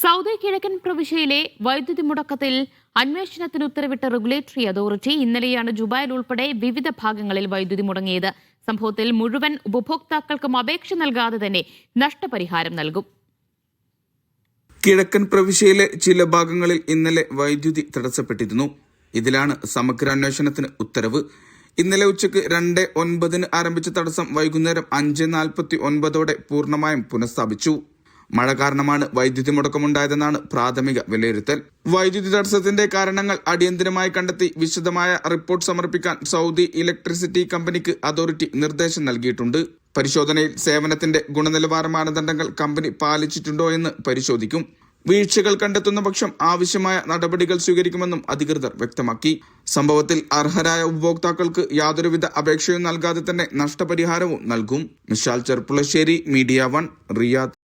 Saudi കിഴക്കൻ പ്രവിശ്യയിലെ വൈദ്യുതി മുടക്കത്തിൽ അന്വേഷണത്തിന് ഉത്തരവിട്ട റെഗുലേറ്ററി അതോറിറ്റി ഇന്നലെയാണ് ജുബായിൽ ഉൾപ്പെടെ വിവിധ ഭാഗങ്ങളിൽ വൈദ്യുതി മുടങ്ങിയത്. സംഭവത്തിൽ മുഴുവൻ ഉപഭോക്താക്കൾക്കും അപേക്ഷ നൽകാതെ തന്നെ നഷ്ടപരിഹാരം നൽകും. കിഴക്കൻ പ്രവിശ്യയിലെ ചില ഭാഗങ്ങളിൽ ഇന്നലെ വൈദ്യുതി തടസ്സപ്പെട്ടിരുന്നു. ഇതിലാണ് സമഗ്ര അന്വേഷണത്തിന് ഉത്തരവ്. ഇന്നലെ ഉച്ചയ്ക്ക് രണ്ട് ഒൻപതിന് ആരംഭിച്ച തടസ്സം വൈകുന്നേരം അഞ്ച് നാൽപ്പത്തി ഒൻപതോടെ പൂർണമായും പുനഃസ്ഥാപിച്ചു. മഴ കാരണമാണ് വൈദ്യുതി മുടക്കമുണ്ടായതെന്നാണ് പ്രാഥമിക വിലയിരുത്തൽ. വൈദ്യുതി തടസ്സത്തിന്റെ കാരണങ്ങൾ അടിയന്തിരമായി കണ്ടെത്തി വിശദമായ റിപ്പോർട്ട് സമർപ്പിക്കാൻ സൗദി ഇലക്ട്രിസിറ്റി കമ്പനിക്ക് അതോറിറ്റി നിർദ്ദേശം നൽകിയിട്ടുണ്ട്. പരിശോധനയിൽ സേവനത്തിന്റെ ഗുണനിലവാര മാനദണ്ഡങ്ങൾ കമ്പനി പാലിച്ചിട്ടുണ്ടോ എന്ന് പരിശോധിക്കും. വീഴ്ചകൾ കണ്ടെത്തുന്ന പക്ഷം ആവശ്യമായ നടപടികൾ സ്വീകരിക്കുമെന്നും അധികൃതർ വ്യക്തമാക്കി. സംഭവത്തിൽ അർഹരായ ഉപഭോക്താക്കൾക്ക് യാതൊരുവിധ അപേക്ഷയും നൽകാതെ തന്നെ നഷ്ടപരിഹാരവും നൽകും. Mishal Cherpulassery media one Riyadh.